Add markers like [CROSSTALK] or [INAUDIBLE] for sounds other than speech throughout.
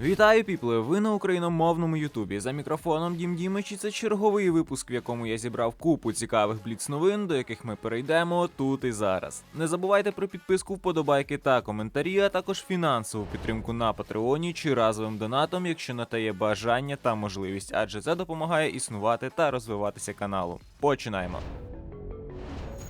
Вітаю, піпли! Ви на україномовному Ютубі. За мікрофоном Дім Дімич і це черговий випуск, в якому я зібрав купу цікавих бліц-новин, до яких ми перейдемо тут і зараз. Не забувайте про підписку, вподобайки та коментарі, а також фінансову підтримку на Патреоні чи разовим донатом, якщо на те є бажання та можливість, адже це допомагає існувати та розвиватися каналу. Починаємо.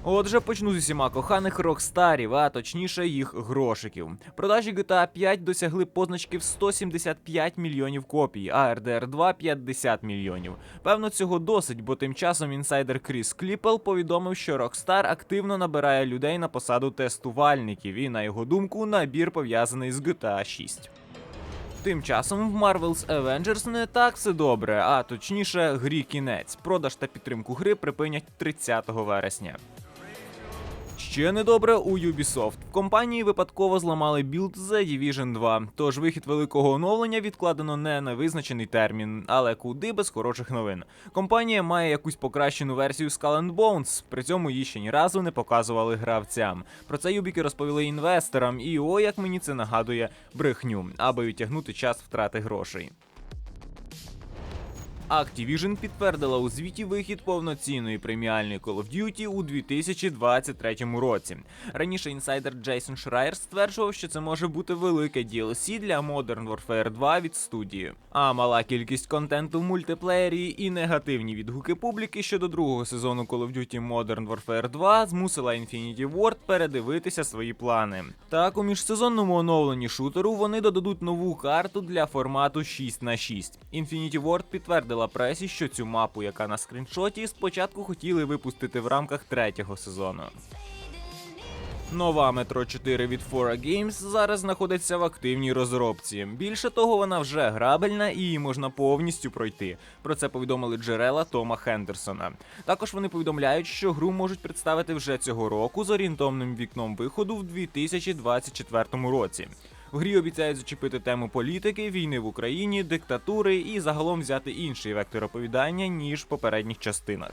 Отже, почну з усіма коханих рокстарів, а точніше їх грошиків. Продажі GTA 5 досягли позначки в 175 мільйонів копій, а RDR 2 50 мільйонів. Певно, цього досить, бо тим часом інсайдер Кріс Кліпел повідомив, що Rockstar активно набирає людей на посаду тестувальників, і на його думку, набір пов'язаний з GTA 6. Тим часом в Marvel's Avengers не так все добре, а точніше, грі кінець. Продаж та підтримку гри припинять 30 вересня. Ще недобре у Ubisoft. В компанії випадково зламали білд The Division 2, тож вихід великого оновлення відкладено не на визначений термін, але куди без хороших новин. Компанія має якусь покращену версію Skull and Bones, при цьому її ще ні разу не показували гравцям. Про це юбіки розповіли інвесторам, і о, як мені це нагадує брехню, аби відтягнути час втрати грошей. Activision підтвердила у звіті вихід повноцінної преміальної Call of Duty у 2023 році. Раніше інсайдер Джейсон Шрайер стверджував, що це може бути велике DLC для Modern Warfare 2 від студії. А мала кількість контенту в мультиплеєрі і негативні відгуки публіки щодо другого сезону Call of Duty Modern Warfare 2 змусила Infinity Ward передивитися свої плани. Так, у міжсезонному оновленні шутеру вони додадуть нову карту для формату 6 на 6 Infinity Ward підтвердила пресі, що цю мапу, яка на скріншоті, спочатку хотіли випустити в рамках третього сезону. Нова Metro 4 від Fora Games зараз знаходиться в активній розробці. Більше того, вона вже грабельна і її можна повністю пройти. Про це повідомили джерела Тома Хендерсона. Також вони повідомляють, що гру можуть представити вже цього року з орієнтовним вікном виходу в 2024 році. В грі обіцяють зачепити тему політики, війни в Україні, диктатури і загалом взяти інший вектор оповідання ніж в попередніх частинах.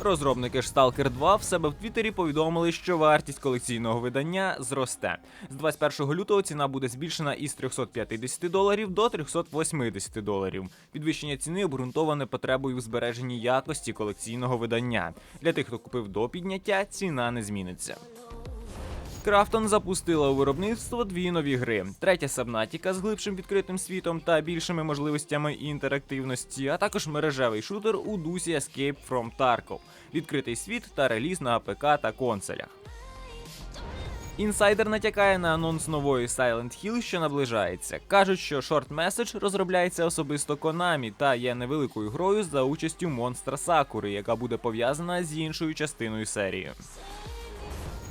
Розробники Stalker 2 в себе в Твіттері повідомили, що вартість колекційного видання зросте. З 21 лютого ціна буде збільшена із 350 доларів до 380 доларів. Підвищення ціни обґрунтоване потребою в збереженні якості колекційного видання. Для тих, хто купив до підняття, ціна не зміниться. Крафтон запустила у виробництво дві нові гри: третя Сабнатіка з глибшим відкритим світом та більшими можливостями інтерактивності, а також мережевий шутер у дусі Escape from Tarkov, відкритий світ та реліз на АПК та консолях. Інсайдер натякає на анонс нової Silent Hill, що наближається. Кажуть, що Short Message розробляється особисто Konami та є невеликою грою за участю монстра Сакури, яка буде пов'язана з іншою частиною серії.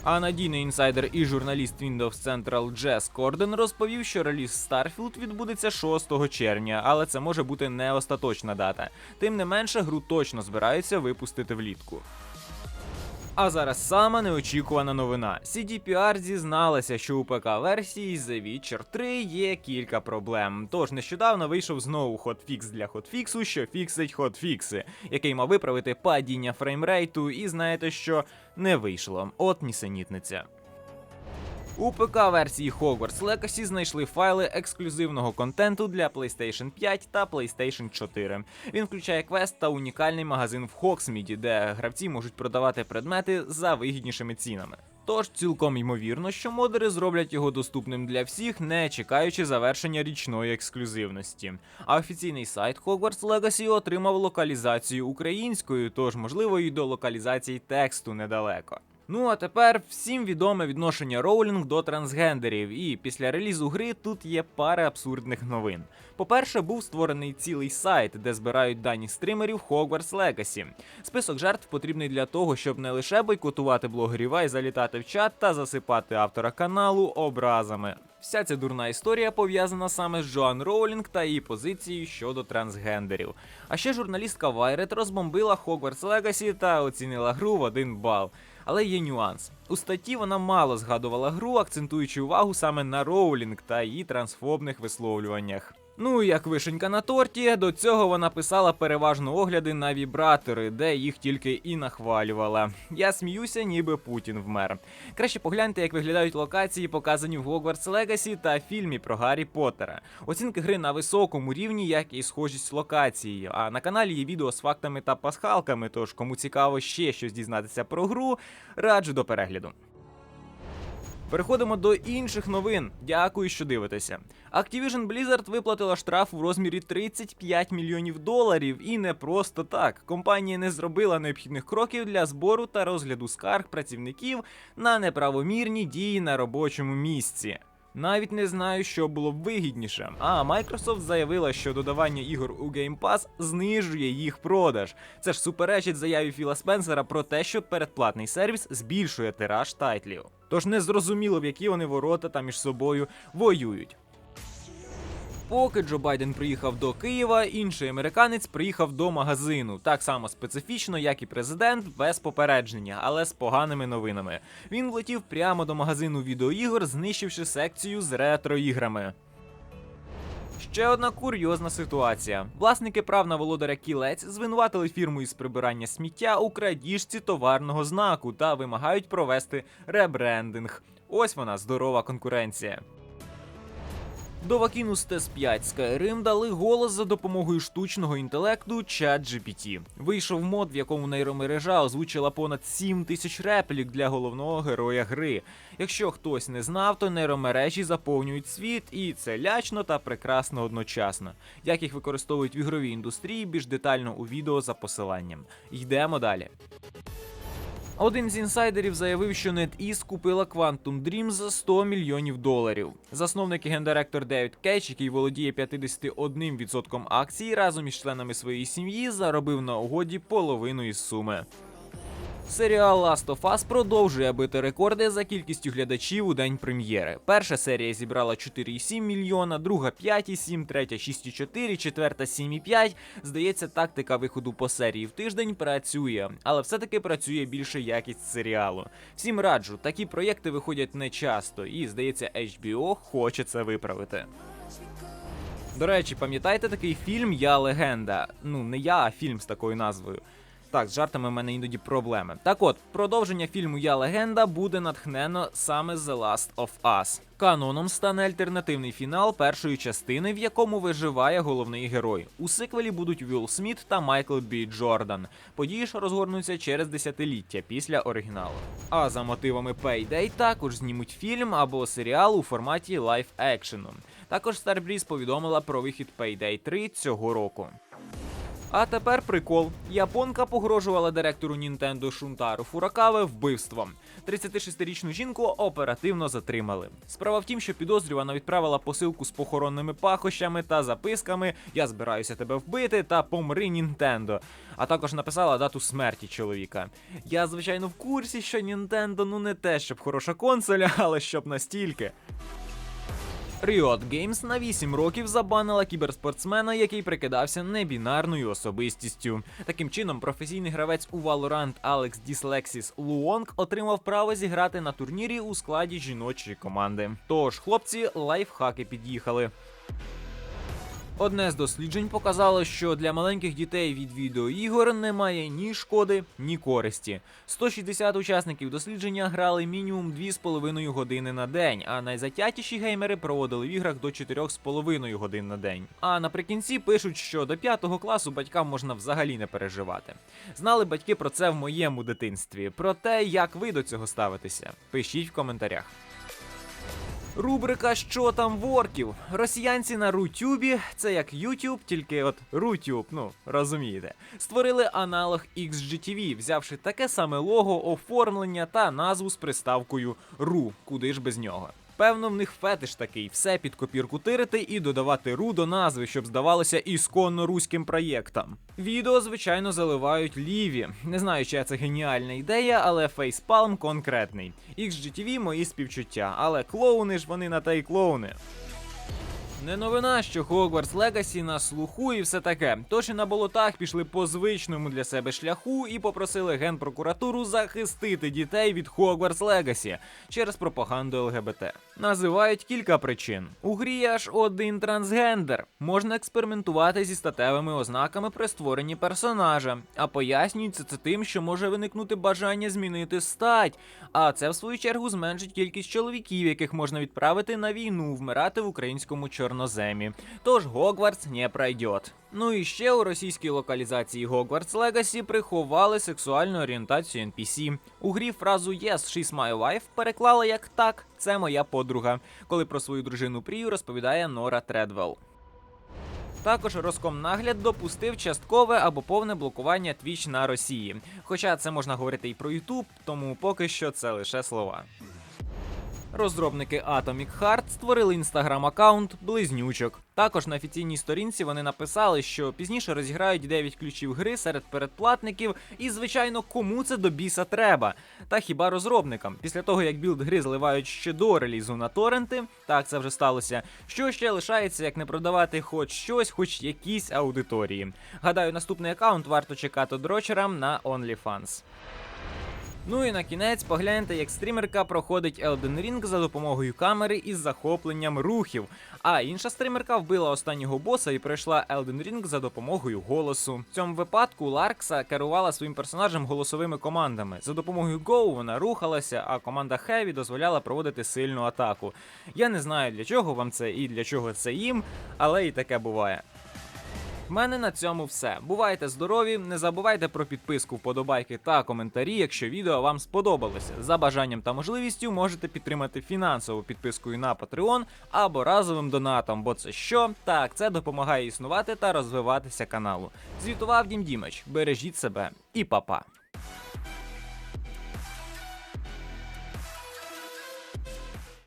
А надійний інсайдер і журналіст Windows Central Джес Корден розповів, що реліз Starfield відбудеться 6 червня, але це може бути не остаточна дата. Тим не менше, гру точно збираються випустити влітку. А зараз сама неочікувана новина. CDPR зізналася, що у ПК-версії The Witcher 3 є кілька проблем. Тож нещодавно вийшов знову хотфікс для хотфіксу, що фіксить хотфікси, який мав виправити падіння фреймрейту, і знаєте що не вийшло. От нісенітниця. У ПК-версії Hogwarts Legacy знайшли файли ексклюзивного контенту для PlayStation 5 та PlayStation 4. Він включає квест та унікальний магазин в Хоксміді, де гравці можуть продавати предмети за вигіднішими цінами. Тож цілком ймовірно, що модери зроблять його доступним для всіх, не чекаючи завершення річної ексклюзивності. А офіційний сайт Hogwarts Legacy отримав локалізацію українською, тож можливо і до локалізації тексту недалеко. Ну а тепер всім відоме відношення Роулінг до трансгендерів, і після релізу гри тут є пара абсурдних новин. По-перше, був створений цілий сайт, де збирають дані стримерів Hogwarts Legacy. Список жертв потрібний для того, щоб не лише бойкотувати блогерів, а й залітати в чат та засипати автора каналу образами. Вся ця дурна історія пов'язана саме з Джоан Роулінг та її позицією щодо трансгендерів. А ще журналістка Вайрет розбомбила Hogwarts Legacy та оцінила гру в один бал. Але є нюанс. У статті вона мало згадувала гру, акцентуючи увагу саме на Роулінг та її трансфобних висловлюваннях. Ну, як вишенька на торті, до цього вона писала переважно огляди на вібратори, де їх тільки і нахвалювала. Я сміюся, ніби Путін вмер. Краще погляньте, як виглядають локації, показані в Hogwarts Legacy та фільмі про Гаррі Поттера. Оцінки гри на високому рівні, як і схожість локації. А на каналі є відео з фактами та пасхалками. Тож, кому цікаво ще щось дізнатися про гру, раджу до перегляду. Переходимо до інших новин. Дякую, що дивитеся. Activision Blizzard виплатила штраф у розмірі 35 мільйонів доларів, і не просто так. Компанія не зробила необхідних кроків для збору та розгляду скарг працівників на неправомірні дії на робочому місці. Навіть не знаю, що було б вигідніше. А Microsoft заявила, що додавання ігор у Game Pass знижує їх продаж. Це ж суперечить заяві Філа Спенсера про те, що передплатний сервіс збільшує тираж тайтлів. Тож не зрозуміло, в які вони ворота та між собою воюють. Поки Джо Байден приїхав до Києва, інший американець приїхав до магазину, так само специфічно, як і президент, без попередження, але з поганими новинами. Він влетів прямо до магазину відеоігор, знищивши секцію з ретро-іграми. Ще одна курйозна ситуація. Власники прав на володаря кілець звинуватили фірму із прибирання сміття у крадіжці товарного знаку та вимагають провести ребрендинг. Ось вона здорова конкуренція. До Вакінус Тес 5 Skyrim дали голос за допомогою штучного інтелекту ChatGPT. Вийшов мод, в якому нейромережа озвучила понад 7 тисяч реплік для головного героя гри. Якщо хтось не знав, то нейромережі заповнюють світ, і це лячно та прекрасно одночасно. Як їх використовують в ігровій індустрії, більш детально у відео за посиланням. Йдемо далі. Один з інсайдерів заявив, що NetEase купила Quantum Dream за 100 мільйонів доларів. Засновник і гендиректор Девід Кетч, який володіє 51% акцій, разом із членами своєї сім'ї заробив на угоді половину із суми. Серіал Last of Us продовжує бити рекорди за кількістю глядачів у день прем'єри. Перша серія зібрала 4,7 мільйона, друга 5,7, третя 6,4, четверта 7,5. Здається, тактика виходу по серії в тиждень працює, але все-таки працює більше якість серіалу. Всім раджу, такі проєкти виходять не часто, і здається, HBO хоче це виправити. До речі, пам'ятаєте такий фільм Я легенда? Ну, не я, а фільм з такою назвою. Так, з жартами в мене іноді проблеми. Так от, продовження фільму Я легенда буде натхнено саме The Last of Us. Каноном стане альтернативний фінал першої частини, в якому виживає головний герой. У сиквелі будуть Вілл Сміт та Майкл Бі Джордан. Події ж розгорнуться через десятиліття після оригіналу. А за мотивами Payday також знімуть фільм або серіал у форматі лайф екшену. Також Starbreeze повідомила про вихід Payday 3 цього року. А тепер прикол. Японка погрожувала директору Нінтендо Шунтару Фуракаве вбивством. 36-річну жінку оперативно затримали. Справа в тім, що підозрювана відправила посилку з похоронними пахощами та записками Я збираюся тебе вбити та помри Нінтендо. А також написала дату смерті чоловіка. Я, звичайно, в курсі, що Нінтендо ну не те, щоб хороша консоля, [LAUGHS] але щоб настільки. Riot Games на 8 років забанила кіберспортсмена, який прикидався небінарною особистістю. Таким чином, професійний гравець у Valorant Алекс Діслексіс Луонг отримав право зіграти на турнірі у складі жіночої команди. Тож, хлопці, лайфхаки під'їхали. Одне з досліджень показало, що для маленьких дітей від відеоігор немає ні шкоди, ні користі. 160 учасників дослідження грали мінімум 2,5 години на день, а найзатятіші геймери проводили в іграх до 4,5 годин на день. А наприкінці пишуть, що до 5 класу батькам можна взагалі не переживати. Знали батьки про це в моєму дитинстві. Про те, як ви до цього ставитеся, пишіть в коментарях. Рубрика Що там ворків? Росіянці на Рутюбі, це як Ютюб, тільки от Рутюб, ну розумієте, створили аналог XGTV, взявши таке саме лого, оформлення та назву з приставкою Ру, куди ж без нього. Певно, в них фетиш такий, все під копірку тирити і додавати ру до назви, щоб здавалося ісконно руським проєктам. Відео, звичайно, заливають ліві. Не знаю, чия це геніальна ідея, але фейспалм конкретний. XGTV мої співчуття, але клоуни ж вони на те й клоуни. Не новина, що Hogwarts Legacy на слуху і все таке. Тож і на болотах пішли по звичному для себе шляху і попросили генпрокуратуру захистити дітей від Hogwarts Legacy через пропаганду ЛГБТ. Називають кілька причин. У грі аж один трансгендер. Можна експериментувати зі статевими ознаками при створенні персонажа, а пояснюється це тим, що може виникнути бажання змінити стать. А це в свою чергу зменшить кількість чоловіків, яких можна відправити на війну, вмирати в українському чорноземі. Тож Гогвартс не пройдет. Ну і ще у російській локалізації Hogwarts Legacy приховали сексуальну орієнтацію NPC. У грі фразу Yes, she's my wife переклали як так, це моя подруга, коли про свою дружину Прію розповідає Нора Тредвелл. Також Роскомнагляд допустив часткове або повне блокування Twitch на Росії. Хоча це можна говорити і про YouTube, тому поки що це лише слова. Розробники Atomic Heart створили інстаграм-аккаунт Близнючок. Також на офіційній сторінці вони написали, що пізніше розіграють 9 ключів гри серед передплатників, і, звичайно, кому це до біса треба. Та хіба розробникам, після того як білд гри зливають ще до релізу на торренти, так це вже сталося. Що ще лишається, як не продавати хоч щось, хоч якісь аудиторії. Гадаю, наступний аккаунт варто чекати дрочерам на OnlyFans. Ну і на кінець погляньте, як стрімерка проходить Elden Ring за допомогою камери із захопленням рухів. А інша стрімерка вбила останнього боса і пройшла Elden Ring за допомогою голосу. В цьому випадку Ларкса керувала своїм персонажем голосовими командами. За допомогою Go вона рухалася, а команда Heavy дозволяла проводити сильну атаку. Я не знаю для чого вам це і для чого це їм, але і таке буває. В мене на цьому все. Бувайте здорові, не забувайте про підписку, вподобайки та коментарі, якщо відео вам сподобалося. За бажанням та можливістю можете підтримати фінансову підпискою на Patreon або разовим донатом, бо це що? Так, це допомагає існувати та розвиватися каналу. Звітував Дім Дімич. Бережіть себе і па-па.